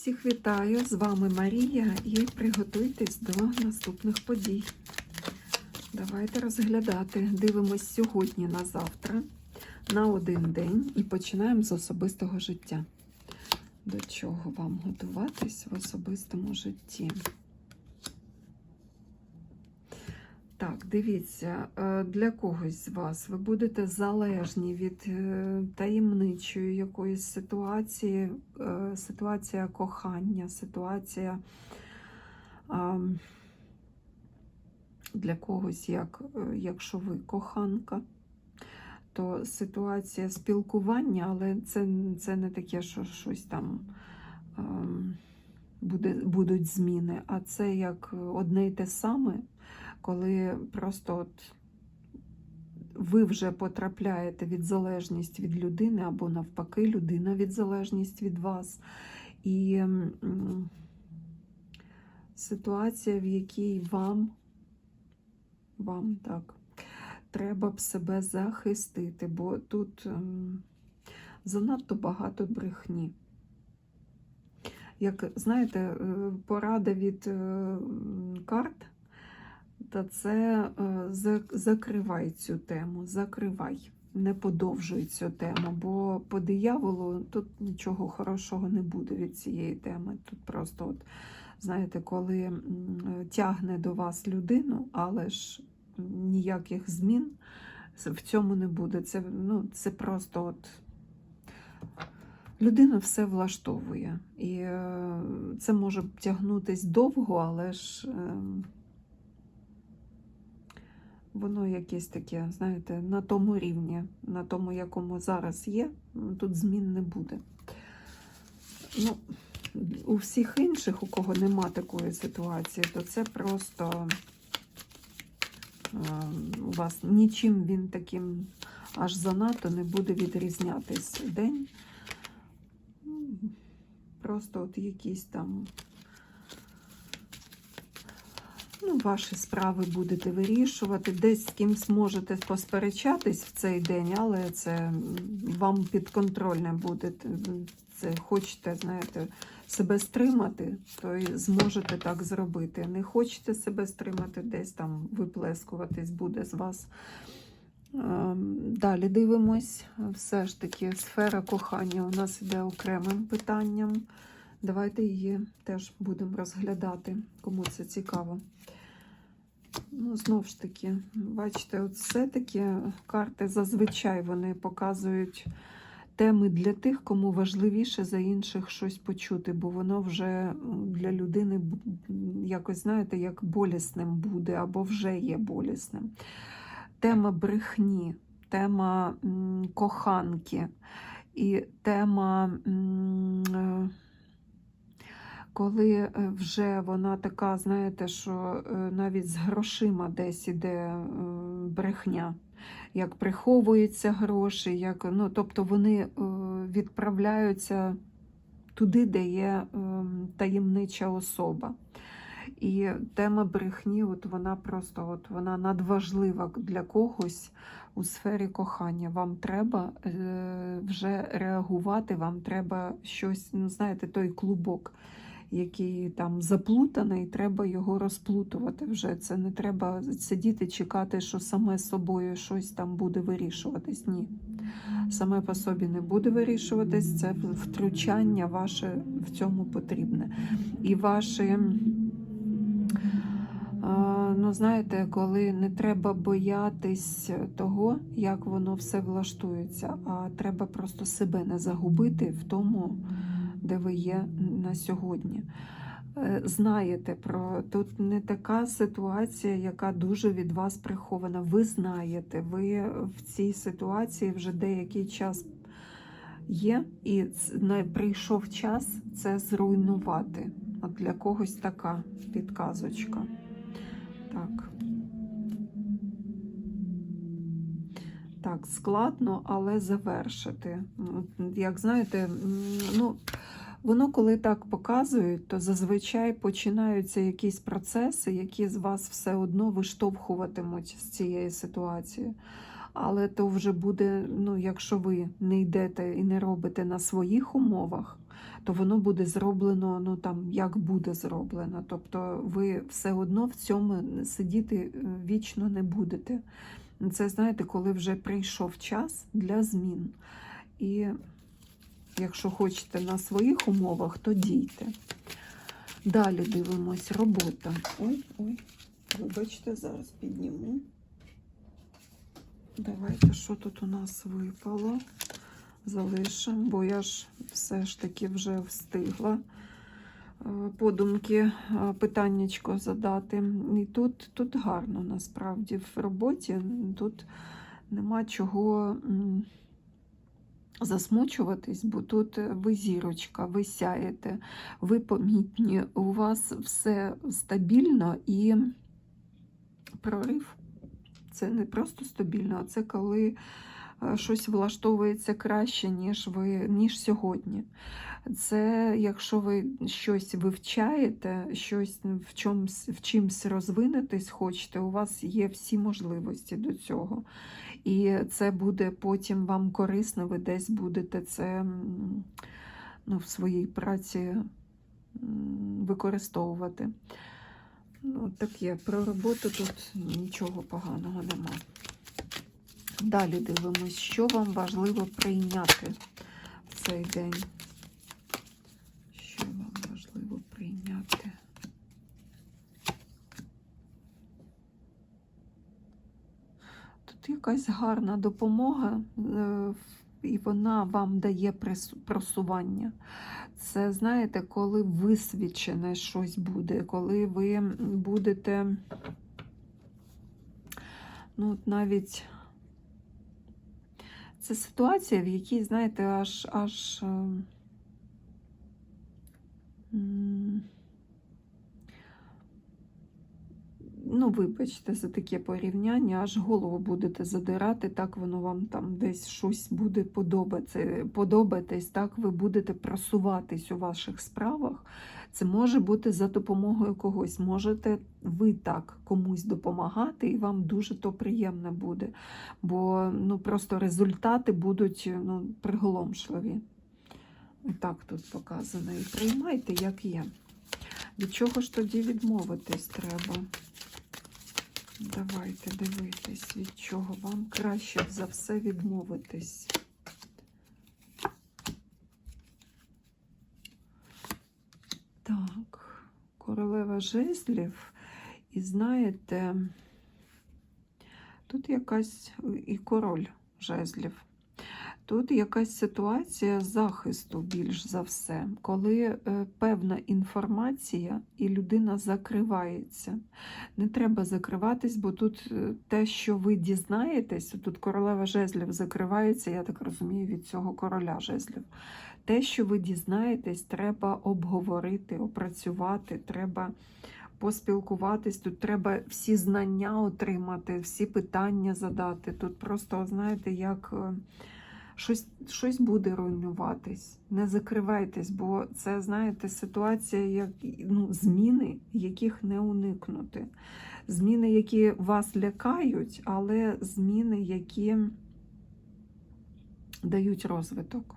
Всіх вітаю! З вами Марія і приготуйтесь до наступних подій. Давайте розглядати. Дивимось сьогодні на завтра, на один день і починаємо з особистого життя. До чого вам готуватись в особистому житті? Так, дивіться, е, для когось з вас ви будете залежні від е, таємничої якоїсь ситуації, е, ситуація кохання, ситуація для когось, як, якщо ви коханка, то ситуація спілкування, але це, це не таке, що щось там. Буде, будуть зміни, а це як одне й те саме, коли просто от ви вже потрапляєте від залежність від людини, або навпаки, людина від залежність від вас. І ситуація, в якій вам, вам так, треба б себе захистити, бо тут занадто багато брехні. Як знаєте, е, порада від е, карт, та це е, закривай цю тему, закривай, не подовжуй цю тему, бо по дияволу тут нічого хорошого не буде від цієї теми. Тут просто, от, знаєте, коли тягне до вас людину, але ж ніяких змін в цьому не буде. Це, ну, це просто от. Людина все влаштовує. І е, це може тягнутись довго, але ж е, воно якесь таке, знаєте, на тому рівні, на тому, якому зараз є, тут змін не буде. Ну, у всіх інших, у кого нема такої ситуації, то це просто е, у вас нічим він таким аж занадто не буде відрізнятись день. Просто от якісь там ну, ваші справи будете вирішувати. Десь з кимсь можете посперечатись в цей день, але це вам підконтрольне буде. Це хочете, знаєте, себе стримати, то і зможете так зробити. Не хочете себе стримати, десь там виплескуватись буде з вас. Ем, Далі дивимось. Все ж таки, сфера кохання у нас іде окремим питанням. Давайте її теж будемо розглядати, кому це цікаво. Ну, знову ж таки, бачите, от все-таки карти зазвичай вони показують теми для тих, кому важливіше за інших щось почути, бо воно вже для людини якось, знаєте, як болісним буде або вже є болісним. Тема брехні, тема коханки і тема. Коли е, вже вона така, знаєте, що е, навіть з грошима десь іде е, брехня, як приховуються гроші, як, ну, тобто вони відправляються туди, де є таємнича особа. І тема брехні, от вона просто от вона надважлива для когось у сфері кохання. Вам треба вже реагувати, вам треба щось, ну знаєте, той клубок, який там заплутаний, треба його розплутувати вже. Це не треба сидіти, чекати, що саме собою щось там буде вирішуватись. Ні. Саме по собі не буде вирішуватись, це втручання ваше в цьому потрібне. І ваші. Ну, знаєте, коли не треба боятись того, як воно все влаштується, а треба просто себе не загубити в тому, де ви є на сьогодні. Е, Знаєте про тут не така ситуація, яка дуже від вас прихована. Ви знаєте, ви в цій ситуації вже деякий час є, і прийшов час це зруйнувати. От для когось така підказочка. Так. Так, складно, але завершити. Як знаєте, ну, воно коли так показують, то зазвичай починаються якісь процеси, які з вас все одно виштовхуватимуть з цієї ситуації. Але то вже буде, ну, якщо ви не йдете і не робите на своїх умовах, то воно буде зроблено, ну там як буде зроблено. Тобто ви все одно в цьому сидіти е, вічно не будете. Це знаєте, коли вже прийшов час для змін. І якщо хочете на своїх умовах, то дійте. Далі дивимось робота. Ой, ой, вибачте, зараз підніму. Давайте, що тут у нас випало. Залишимо, бо я ж все ж таки вже встигла подумки е, питаннячко задати. І тут, тут гарно насправді в роботі. Тут нема чого засмучуватись, бо тут ви зірочка, ви сяєте, ви помітні, у вас все стабільно і прорив. Це не просто стабільно, а це коли е, щось влаштовується краще, ніж ви, ніж сьогодні. Це якщо ви щось вивчаєте, щось в чомусь в чимсь розвинетись хочете, у вас є всі можливості до цього. І це буде потім вам корисно, ви десь будете це ну, в своїй праці використовувати. Ну, таке, про роботу тут нічого поганого нема. Далі дивимось, що вам важливо прийняти в цей день. Що вам важливо прийняти? Тут якась гарна допомога, е, і вона вам дає просування. Це, знаєте, коли висвічене щось буде, коли ви будете, ну, навіть це ситуація, в якій, знаєте, аж аж. е, м, Ну, вибачте за таке порівняння, аж голову будете задирати, так воно вам там десь щось буде подобати, подобатись, так ви будете просуватись у ваших справах. Це може бути за допомогою когось. Можете ви так комусь допомагати, і вам дуже то приємно буде. Бо ну, просто результати будуть ну, приголомшливі. Так тут показано. І приймайте, як є. Від чого ж тоді відмовитись треба? Давайте дивитись, від чого вам краще за все відмовитись. Так, королева жезлів. І знаєте, тут якась і король жезлів. Тут якась ситуація захисту більш за все, коли е, певна інформація і людина закривається. Не треба закриватись, бо тут е, те, що ви дізнаєтесь, тут королева жезлів закривається, я так розумію, від цього короля жезлів. Те, що ви дізнаєтесь, треба обговорити, опрацювати, треба поспілкуватись, тут треба всі знання отримати, всі питання задати. Тут просто, знаєте, як. Щось, щось буде руйнуватись. Не закривайтесь, бо це, знаєте, ситуація, як ну, зміни, яких не уникнути. Зміни, які вас лякають, але зміни, які дають розвиток.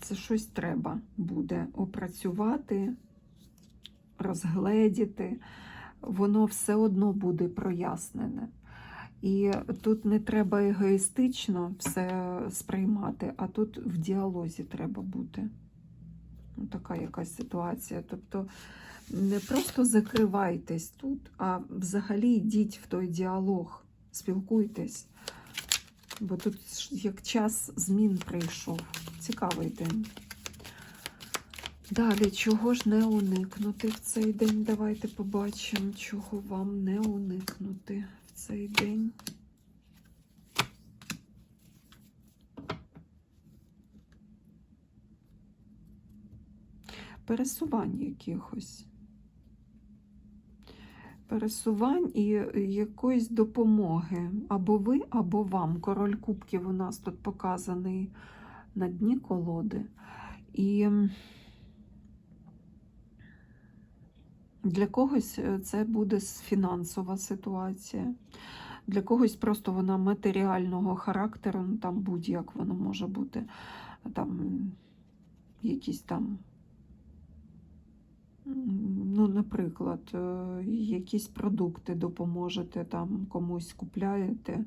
Це щось треба буде опрацювати, розгледіти. Воно все одно буде прояснене. І тут не треба егоїстично все сприймати, а тут в діалозі треба бути. Ну, така якась ситуація. Тобто не просто закривайтесь тут, а взагалі йдіть в той діалог, спілкуйтесь. Бо тут як час змін прийшов. Цікавий день. Далі, чого ж не уникнути в цей день? Давайте побачимо, чого вам не уникнути в цей день. Пересувань якихось. Пересувань і якоїсь допомоги. Або ви, або вам. Король кубків у нас тут показаний на дні колоди. І для когось е, це буде фінансова ситуація. Для когось просто вона матеріального характеру, ну там будь-як воно може бути. Там якісь там, ну, наприклад, е, якісь продукти допоможете, там комусь купляєте,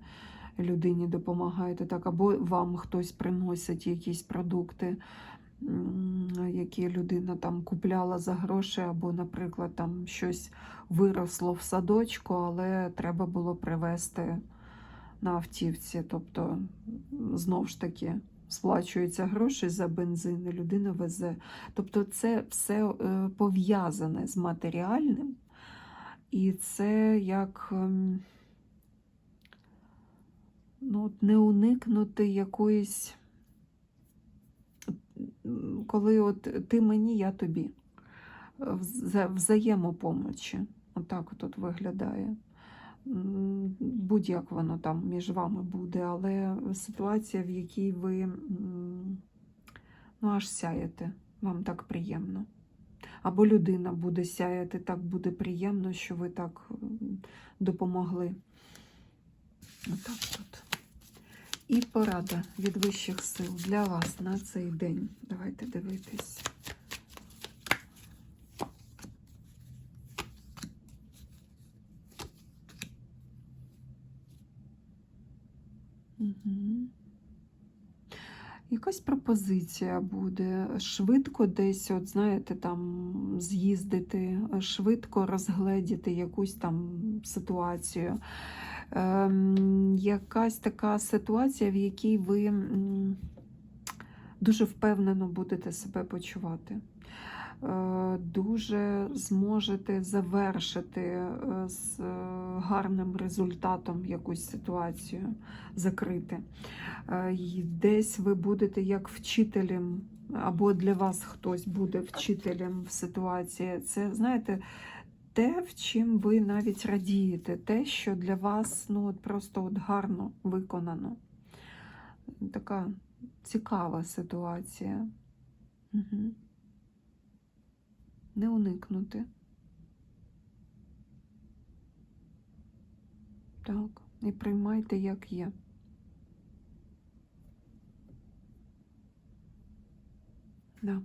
людині допомагаєте, так, або вам хтось приносить якісь продукти, які людина там купляла за гроші, або, наприклад, там щось виросло в садочку, але треба було привезти на автівці. Тобто, м, знов ж таки, сплачуються гроші за бензин, людина везе. Тобто, це все е, пов'язане з матеріальним, і це як ем, ну, не уникнути якоїсь, коли от ти мені, я тобі. Взаємопомочі. Отак от тут виглядає. Будь-як воно там між вами буде, але ситуація, в якій ви ну, аж сяєте, вам так приємно. Або людина буде сяяти, так буде приємно, що ви так допомогли. Отак от. І порада від вищих сил для вас на цей день. Давайте дивитись. Угу. Якась пропозиція буде швидко десь, от знаєте, там з'їздити, швидко розгледіти якусь там ситуацію. Ем, якась така ситуація, в якій ви дуже впевнено будете себе почувати. Е, Дуже зможете завершити е, з е, гарним результатом якусь ситуацію, закрити. Десь ви будете як вчителем, або для вас хтось буде вчителем в ситуації. Це, знаєте, те, в чим ви навіть радієте, те, що для вас ну, от просто от гарно виконано. Така цікава ситуація. Угу. Не уникнути. Так, і приймайте, як є. Да.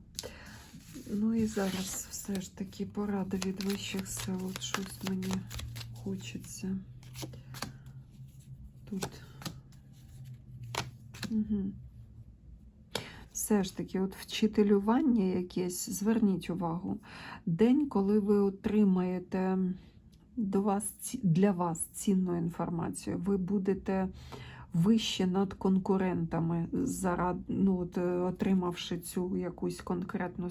Ну і зараз все ж таки порада від вищих сил. От щось мені хочеться. Тут. Угу. Все ж таки, от вчителювання якесь, зверніть увагу. День, коли ви отримаєте до вас, для вас цінну інформацію, ви будете вище над конкурентами, зарад, ну, от, е, отримавши цю якусь конкретну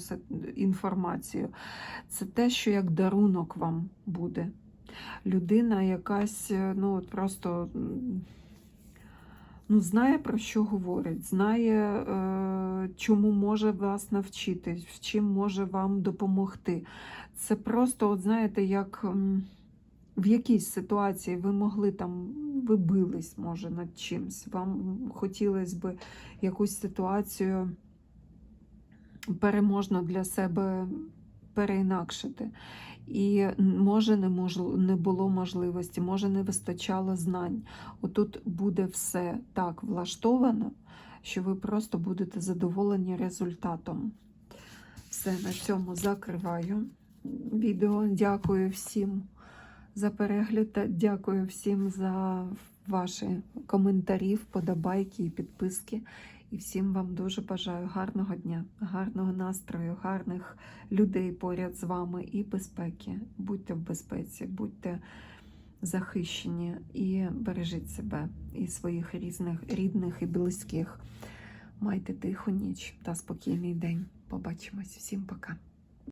інформацію. Це те, що як дарунок вам буде. Людина якась, е, ну, от просто. Ну, знає про що говорить, знає, е, чому може вас навчити, в чим може вам допомогти. Це просто, от знаєте, як в якійсь ситуації ви могли там, ви бились, може, над чимсь. Вам хотілося б якусь ситуацію переможно для себе переінакшити. І може не, можл- не було можливості, може не вистачало знань. Отут буде все так влаштовано, що ви просто будете задоволені результатом. Все, на цьому закриваю відео. Дякую всім за перегляд. Дякую всім за ваші коментарі, вподобайки і підписки. І всім вам дуже бажаю гарного дня, гарного настрою, гарних людей поряд з вами і безпеки. Будьте в безпеці, будьте захищені і бережіть себе і своїх різних рідних і близьких. Майте тиху ніч та спокійний день. Побачимось. Всім пока.